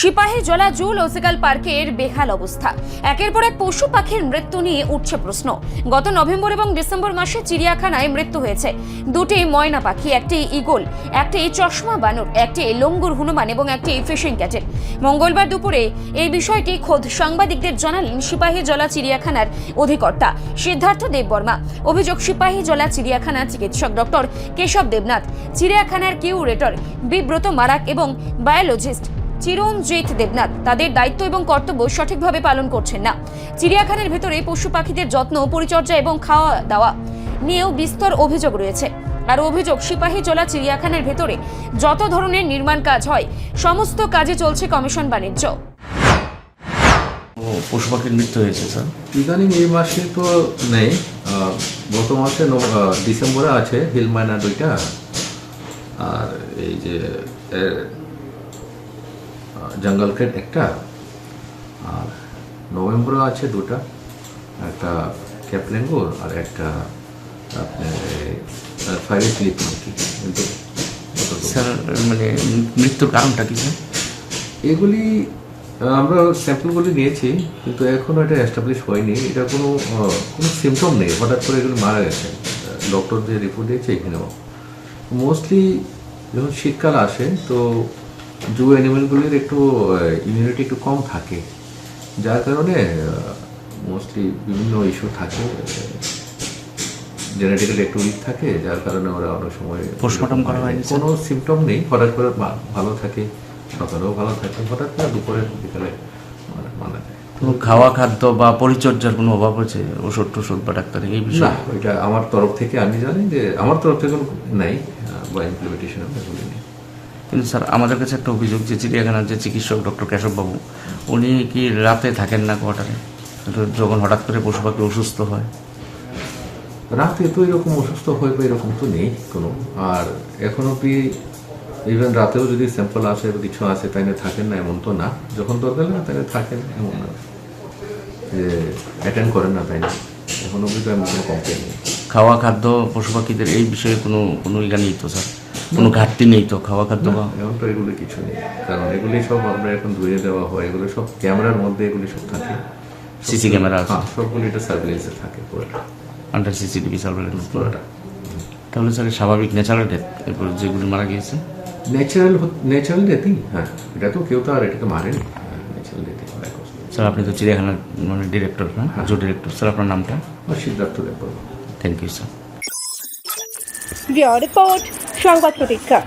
সিপাহী জলা জুল ওসিকাল পার্কের বেহাল অবস্থা। একের পর এক পশু পাখির মৃত্যু নিয়ে উঠছে প্রশ্ন। গত নভেম্বর এবং ডিসেম্বর মাসে চিড়িয়াখানায় মৃত্যু হয়েছে। দুটি ময়না পাখি, একটি ইগল একটি চশমা বানর, একটি লঙ্গুর হনুমান এবং একটি ফিশিং ক্যাটেল। মঙ্গলবার দুপুরে এই বিষয়টি খোদ সাংবাদিকদের জানালেন সিপাহী জলা চিড়িয়াখানার অধিকর্তা সিদ্ধার্থ দেববর্মা। অভিযোগ, সিপাহী জলা চিড়িয়াখানার চিকিৎসক ডক্টর কেশব দেবনাথ, চিড়িয়াখানার কিউরেটর বিব্রত মারাক এবং বায়োলজিস্ট চিরঞ্জিত দেবনাথ। তাদের দায়িত্ব এবং কর্তব্য সঠিকভাবে পালন করছেন না। চিড়িয়াখানার ভেতরে পশু পাখিদের যত্ন পরিচর্যা এবং খাওয়া দাওয়া নিয়েও বিস্তর অভিযোগ রয়েছে। আর অভিযোগ সিপাহী জলা চিড়িয়াখানার ভেতরে যত ধরনের নির্মাণ কাজ হয় সমস্ত কাজে চলছে কমিশন বাণিজ্য। ও পশু পাখির মৃত্যু হয়েছে স্যার? ইদানিং এই মাসে তো নেই। গত মাসে ডিসেম্বরে আছে হিল দুইটা। আর এই যে জঙ্গল ক্রেট একটা আর নভেম্বরে আছে দুটা একটা ক্যাপলেঙ্গুর আর একটা আপনার ফায়ার স্লিপ নাকি কিন্তু স্যার মানে মৃত্যুর কারণটা কি স্যার? এগুলি আমরা স্যাম্পলগুলি নিয়েছি কিন্তু এখনও এটা এস্টাবলিশ হয়নি। এটা কোনো কোনো সিমটম নেই। হঠাৎ করে এগুলো মারা গেছে। ডক্টর যে রিপোর্ট দিয়েছে এখানেও। মোস্টলি যখন শীতকাল আসে তো জু অ্যানিমেলগুলির একটু ইমিউনিটি একটু কম থাকে। যার কারণে মোস্টলি বিভিন্ন ইস্যু থাকে জেনেটিক্যালি একটু উইক থাকে যার কারণে ওরা অনেক সময় Postmortem করা স্যার? কোনো সিমটম নেই হঠাৎ করে ভালো থাকে সকালেও ভালো থাকে হঠাৎ করে দুপুরে বিকালে মানে কোনো খাওয়া খাদ্য বা পরিচর্যার কোনো অভাব হচ্ছে ওষুধ টষুধ বা ডাক্তার এই বিষয়ে? ওইটা আমার তরফ থেকে আমি জানি যে আমার তরফ থেকে নাই বা ইমপ্লিমেন্টেশন আমি নেই কিন্তু স্যার আমাদের কাছে একটা অভিযোগ যে চিড়িয়াখানার যে চিকিৎসক ডক্টর কেশববাবু উনি কি রাতে থাকেন না কোয়ার্টারে? যখন হঠাৎ করে পশু পাখি অসুস্থ হয়। রাতে তো এরকম অসুস্থ হয়ে বা এরকম তো নেই কোনো। আর এখন অব্দি ইভেন রাতেও যদি স্যাম্পল আসে বা কিছু আসে তাই না থাকেন না এমন তো না। যখন দরকার না তাই না থাকেন এমন না। যে অ্যাটেন্ড করেন না তাই না এখন অব্দি তো এমন কোনো কমপ্লেন নেই। খাওয়া খাদ্য পশু পাখিদের এই বিষয়ে কোনো কোনো ইয়া নেই তো স্যার? কোনো ঘাটতি নেই তো খাওয়া খাদ্য বা এখন তো এগুলো কিছু নেই। কারণ এগুলি সব আমরা এখন ধুয়ে দেওয়া হয় এগুলো সব ক্যামেরার মধ্যে এগুলি সব থাকে। সিসি ক্যামেরা আছে। হ্যাঁ সবগুলো এটা সার্ভিলেন্সে থাকে পুরোটা। আন্ডার সিসিটিভি সার্ভেলেন্স পুরোটা। তাহলে স্যার স্বাভাবিক ন্যাচারাল ডেথ এরপর যেগুলি মারা গিয়েছে? ন্যাচারাল ন্যাচারাল ডেথই হ্যাঁ এটা তো কেউ তো আর এটাকে মারেনি। ন্যাচারাল ডেথই হয় স্যার আপনি তো চিড়িয়াখানার মানে ডিরেক্টর হ্যাঁ? জো ডিরেক্টর স্যার আপনার নামটা? Siddharth Deb thank you sir report সংবাদ প্রতীক্ষা